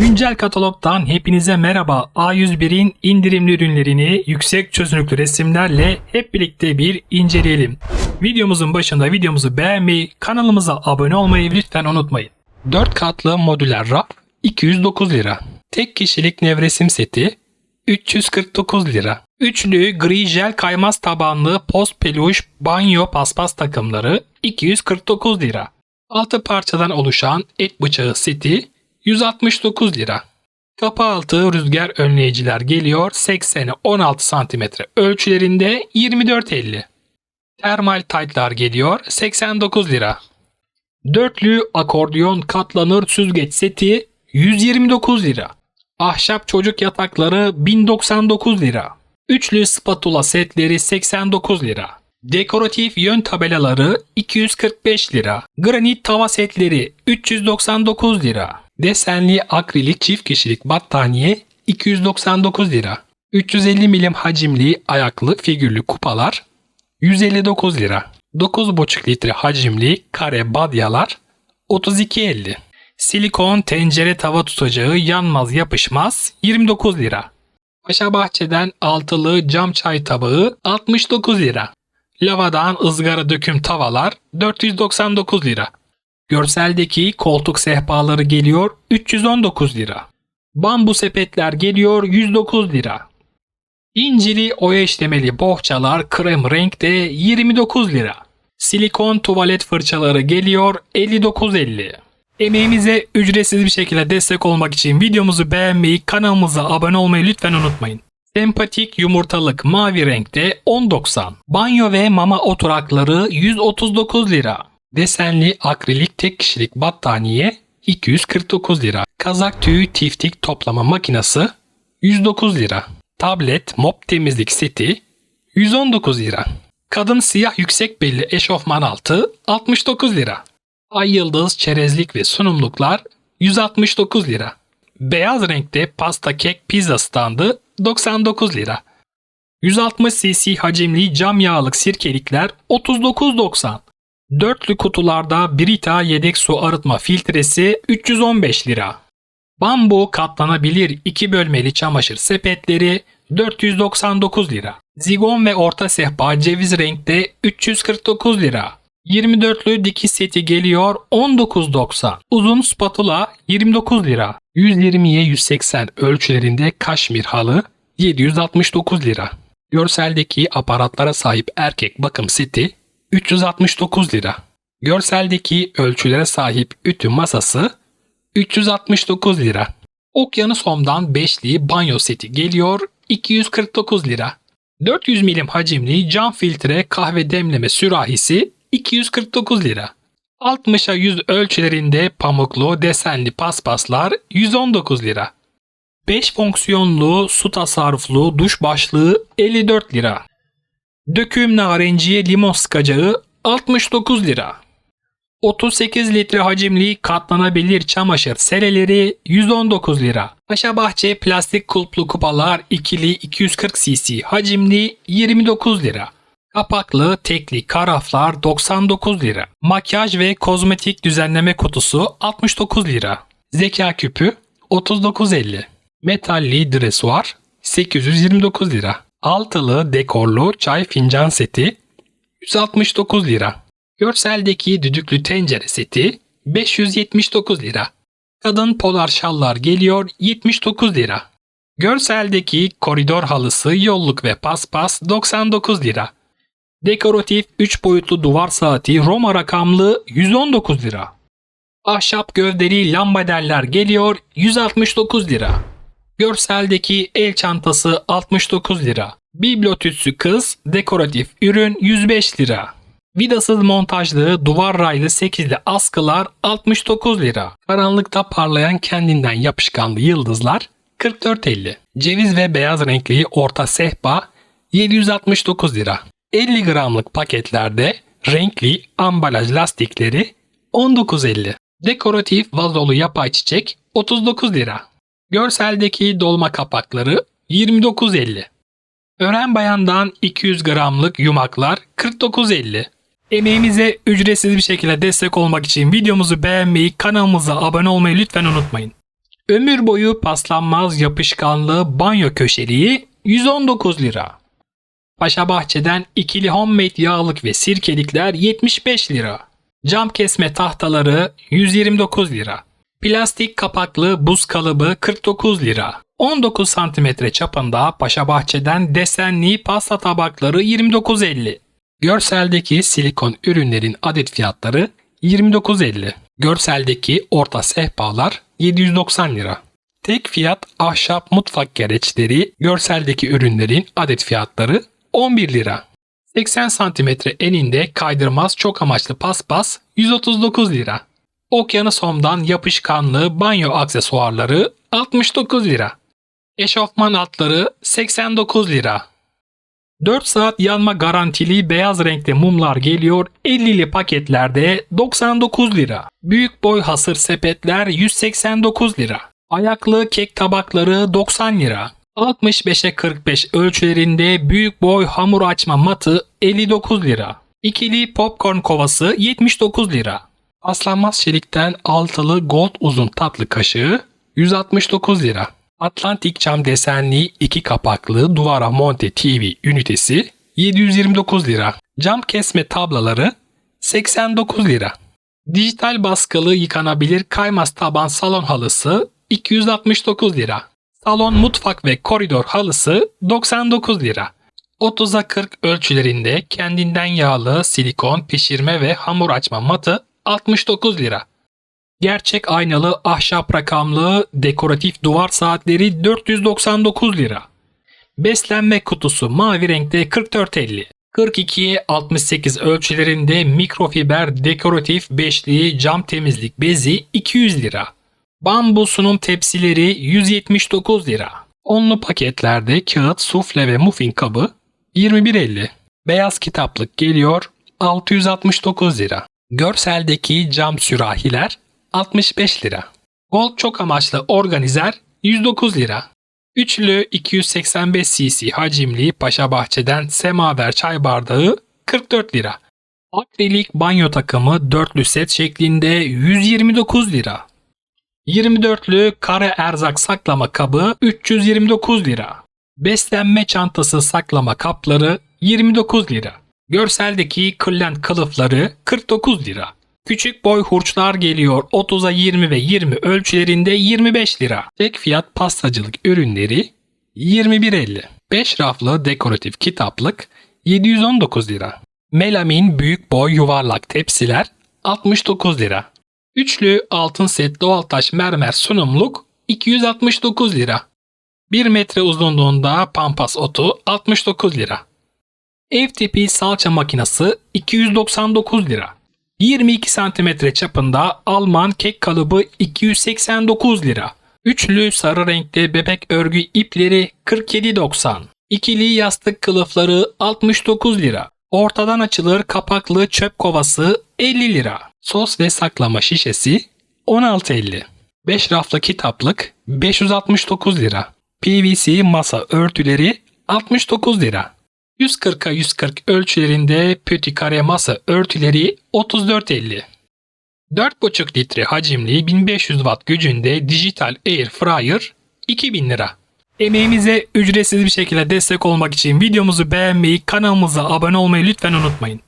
Güncel katalogdan hepinize merhaba. A101'in indirimli ürünlerini yüksek çözünürlüklü resimlerle hep birlikte bir inceleyelim. Videomuzun başında videomuzu beğenmeyi, kanalımıza abone olmayı lütfen unutmayın. 4 katlı modüler raf 209 lira. Tek kişilik nevresim seti 349 lira. Üçlü gri jel kaymaz tabanlı post peluş banyo paspas takımları 249 lira. 6 parçadan oluşan et bıçağı seti 169 lira. Kapı altı rüzgar önleyiciler geliyor 80'e 16 cm ölçülerinde 24.50. Termal taytlar geliyor 89 lira. Dörtlü akordiyon katlanır süzgeç seti 129 lira. Ahşap çocuk yatakları 1099 lira. Üçlü spatula setleri 89 lira. Dekoratif yön tabelaları 245 lira. Granit tava setleri 399 lira. Desenli akrilik çift kişilik battaniye 299 lira. 350 milim hacimli ayaklı figürlü kupalar 159 lira. 9,5 litre hacimli kare badyalar 32.50. Silikon tencere tava tutacağı yanmaz yapışmaz 29 lira. Paşa Bahçe'den altılı cam çay tabağı 69 lira. Lavadan ızgara döküm tavalar 499 lira. Görseldeki koltuk sehpaları geliyor 319 lira. Bambu sepetler geliyor 109 lira. İncili oya işlemeli bohçalar krem renkte 29 lira. Silikon tuvalet fırçaları geliyor 59.50. Emeğimize ücretsiz bir şekilde destek olmak için videomuzu beğenmeyi, kanalımıza abone olmayı lütfen unutmayın. Sempatik yumurtalık mavi renkte 10.90. Banyo ve mama oturakları 139 lira. Desenli akrilik tek kişilik battaniye 249 lira. Kazak tüyü tiftik toplama makinesi 109 lira. Tablet mop temizlik seti 119 lira. Kadın siyah yüksek belli eşofman altı 69 lira. Ay yıldız çerezlik ve sunumluklar 169 lira. Beyaz renkte pasta kek pizza standı 99 lira. 160 cc hacimli cam yağlık sirkelikler 39.90. Dörtlü kutularda Brita yedek su arıtma filtresi 315 lira. Bambu katlanabilir 2 bölmeli çamaşır sepetleri 499 lira. Zigon ve orta sehpa ceviz renkte 349 lira. 24'lü dikiş seti geliyor 19.90. Uzun spatula 29 lira. 120'ye 180 ölçülerinde kaşmir halı 769 lira. Görseldeki aparatlara sahip erkek bakım seti 369 lira. Görseldeki ölçülere sahip ütü masası 369 lira. Okyanus Home'dan beşli banyo seti geliyor 249 lira. 400 milim hacimli cam filtre kahve demleme sürahisi 249 lira. 60'a 100 ölçülerinde pamuklu desenli paspaslar 119 lira. 5 fonksiyonlu su tasarruflu duş başlığı 54 lira. Döküm narenciye limon sıkacağı 69 lira. 38 litre hacimli katlanabilir çamaşır sereleri 119 lira. Paşa Bahçe plastik kulplu kupalar ikili 240 cc hacimli 29 lira. Kapaklı tekli karaflar 99 lira. Makyaj ve kozmetik düzenleme kutusu 69 lira. Zeka küpü 39.50. Metalli dresuar 829 lira. Altılı dekorlu çay fincan seti 169 lira. Görseldeki düdüklü tencere seti 579 lira. Kadın polar şallar geliyor 79 lira. Görseldeki koridor halısı yolluk ve paspas 99 lira. Dekoratif 3 boyutlu duvar saati Roma rakamlı 119 lira. Ahşap gövdeli lambaderler geliyor 169 lira. Görseldeki el çantası 69 lira. Bibliotütsü kız dekoratif ürün 105 lira. Vidasız montajlı duvar raylı 8'li askılar 69 lira. Karanlıkta parlayan kendinden yapışkanlı yıldızlar 44.50. Ceviz ve beyaz renkli orta sehpa 769 lira. 50 gramlık paketlerde renkli ambalaj lastikleri 19.50. Dekoratif vazolu yapay çiçek 39 lira. Görseldeki dolma kapakları 29.50. Ören bayandan 200 gramlık yumaklar 49.50. Emeğimize ücretsiz bir şekilde destek olmak için videomuzu beğenmeyi, kanalımıza abone olmayı lütfen unutmayın. Ömür boyu paslanmaz yapışkanlı banyo köşeliği 119 lira. Paşa Bahçe'den ikili homemade yağlık ve sirkelikler 75 lira. Cam kesme tahtaları 129 lira. Plastik kapaklı buz kalıbı 49 lira. 19 cm çapında Paşa Bahçe'den desenli pasta tabakları 29.50. Görseldeki silikon ürünlerin adet fiyatları 29.50. Görseldeki orta sehpalar 790 lira. Tek fiyat ahşap mutfak gereçleri görseldeki ürünlerin adet fiyatları 11 lira. 80 cm eninde kaydırmaz çok amaçlı paspas 139 lira. Okyanus Home'dan yapışkanlı banyo aksesuarları 69 lira. Eşofman altları 89 lira. 4 saat yanma garantili beyaz renkte mumlar geliyor 50'li paketlerde 99 lira. Büyük boy hasır sepetler 189 lira. Ayaklı kek tabakları 90 lira. 65'e 45 ölçülerinde büyük boy hamur açma matı 59 lira. İkili popcorn kovası 79 lira. Aslanmaz çelikten altılı gold uzun tatlı kaşığı 169 lira. Atlantik cam desenli iki kapaklı duvara monte TV ünitesi 729 lira. Cam kesme tablaları 89 lira. Dijital baskılı yıkanabilir kaymaz taban salon halısı 269 lira. Salon mutfak ve koridor halısı 99 lira. 30'a 40 ölçülerinde kendinden yağlı silikon pişirme ve hamur açma matı 69 lira. Gerçek aynalı ahşap rakamlı dekoratif duvar saatleri 499 lira. Beslenme kutusu mavi renkte 44.50. 42'ye 68 ölçülerinde mikrofiber dekoratif beşli cam temizlik bezi 200 lira. Bambu sunum tepsileri 179 lira. Onlu paketlerde kağıt, sufle ve muffin kabı 21.50. Beyaz kitaplık geliyor 669 lira. Görseldeki cam sürahiler 65 lira. Gold çok amaçlı organizer 109 lira. Üçlü 285 cc hacimli Paşa Bahçe'den semaver çay bardağı 44 lira. Akrilik banyo takımı dörtlü set şeklinde 129 lira. 24'lü kare erzak saklama kabı 329 lira. Beslenme çantası saklama kapları 29 lira. Görseldeki kırlent kılıfları 49 lira. Küçük boy hurçlar geliyor 30'a 20 ve 20 ölçülerinde 25 lira. Tek fiyat pastacılık ürünleri 21.50. 5 raflı dekoratif kitaplık 719 lira. Melamin büyük boy yuvarlak tepsiler 69 lira. Üçlü altın set doğal taş mermer sunumluk 269 lira. 1 metre uzunluğunda pampas otu 69 lira. Tipi salça makinesi 299 lira. 22 cm çapında Alman kek kalıbı 289 lira. Üçlü sarı renkte bebek örgü ipleri 47.90. İkili yastık kılıfları 69 lira. Ortadan açılır kapaklı çöp kovası 50 lira. Sos ve saklama şişesi 16.50. 5 raflı kitaplık 569 lira. PVC masa örtüleri 69 lira. 140'a 140 ölçülerinde pöti kare masa örtüleri 34.50. 4,5 litre hacimli 1500 watt gücünde dijital air fryer 2000 lira. Emeğimize ücretsiz bir şekilde destek olmak için videomuzu beğenmeyi, kanalımıza abone olmayı lütfen unutmayın.